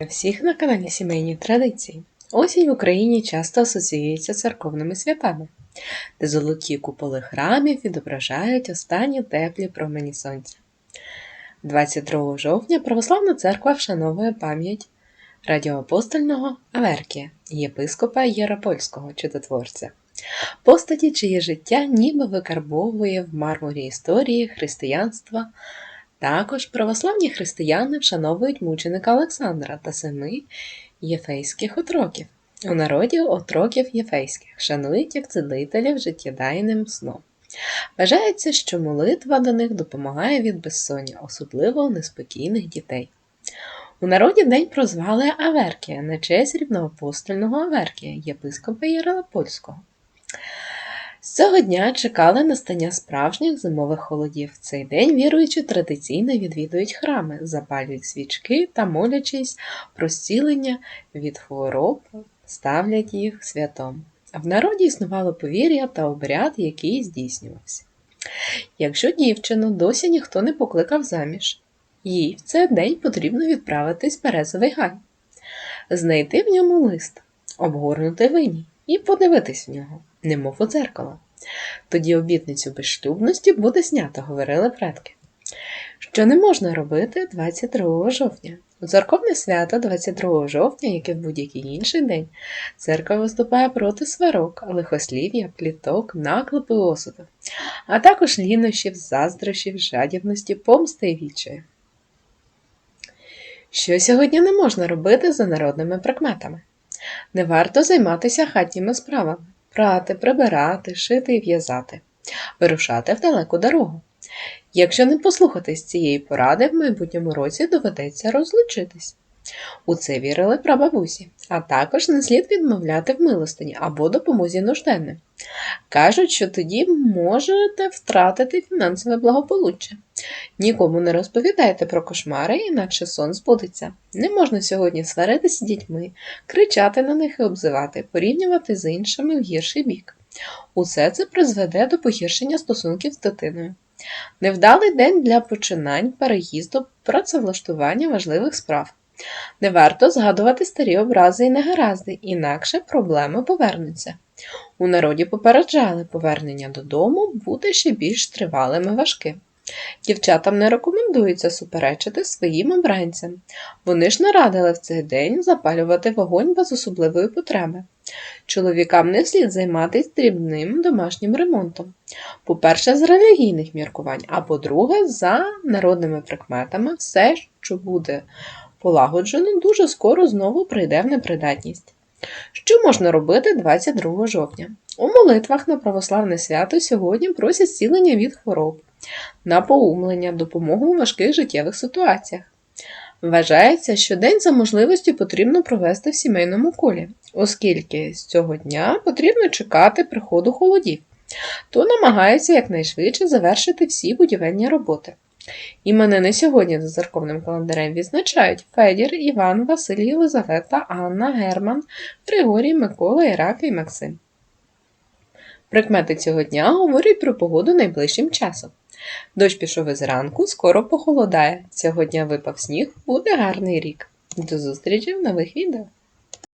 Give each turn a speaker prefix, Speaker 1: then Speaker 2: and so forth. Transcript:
Speaker 1: Всіх на каналі Сімейні Традиції. Осінь в Україні часто асоціюється церковними святами, де золоті куполи храмів відображають останні теплі промені сонця. 22 жовтня Православна церква вшановує пам'ять радіоапостольного Аверкія, єпископа Єропольського чудотворця, постаті, чиє життя ніби викарбовує в мармурі історії християнства. Також православні християни вшановують мученика Олександра та семи єфейських отроків. У народі отроків єфейських шанують як цілителів життєдайним сном. Вважається, що молитва до них допомагає від безсоння, особливо у неспокійних дітей. У народі день прозвали Аверкія на честь рівноапостольного Аверкія, єпископа Єрапольського. Цього дня чекали настання справжніх зимових холодів. В цей день віруючі традиційно відвідують храми, запалюють свічки та, молячись про зцілення від хвороб, ставлять їх святом. В народі існувало повір'я та обряд, який здійснювався. Якщо дівчину досі ніхто не покликав заміж, їй в цей день потрібно відправитись в березовий гай, знайти в ньому лист, обгорнути вині і подивитись в нього, немов у дзеркало. Тоді обітницю безшлюбності буде знято, говорили предки. Що не можна робити 22 жовтня. У церковне свято 22 жовтня, як і в будь-який інший день, церква виступає проти сварок, лихослів'я, пліток, наклепи осуду, а також лінощів, заздрощів, жадібності, помсти і відчаю. Що сьогодні не можна робити за народними прикметами? Не варто займатися хатніми справами, прати, прибирати, шити і в'язати, вирушати в далеку дорогу. Якщо не послухатись цієї поради, в майбутньому році доведеться розлучитись. У це вірили прабабусі, а також не слід відмовляти в милостині або допомозі нужденним. Кажуть, що тоді можете втратити фінансове благополуччя. Нікому не розповідайте про кошмари, інакше сон збудеться. Не можна сьогодні сваритися з дітьми, кричати на них і обзивати, порівнювати з іншими в гірший бік. Усе це призведе до погіршення стосунків з дитиною. Невдалий день для починань, переїзду, працевлаштування важливих справ. Не варто згадувати старі образи і негаразди, інакше проблеми повернуться. У народі попереджали повернення додому буде ще більш тривалим і важким. Дівчатам не рекомендується суперечити своїм обранцям. Вони ж не радили в цей день запалювати вогонь без особливої потреби. Чоловікам не слід займатися дрібним домашнім ремонтом. По-перше, з релігійних міркувань, а по-друге, за народними прикметами, все, що буде полагоджено, дуже скоро знову прийде в непридатність. Що можна робити 22 жовтня? У молитвах на православне свято сьогодні просять зцілення від хвороб, напоумлення, допомогу у важких життєвих ситуаціях. Вважається, що день за можливості потрібно провести в сімейному колі, оскільки з цього дня потрібно чекати приходу холодів, то намагаються якнайшвидше завершити всі будівельні роботи. Іменини сьогодні за церковним календарем відзначають Федір, Іван, Василь, Єлизавета, Анна, Герман, Григорій, Микола, Ірак і Максим. Прикмети цього дня говорять про погоду найближчим часом. Дощ пішов із ранку, скоро похолодає. Цього дня випав сніг, буде гарний рік. До зустрічі в нових відео!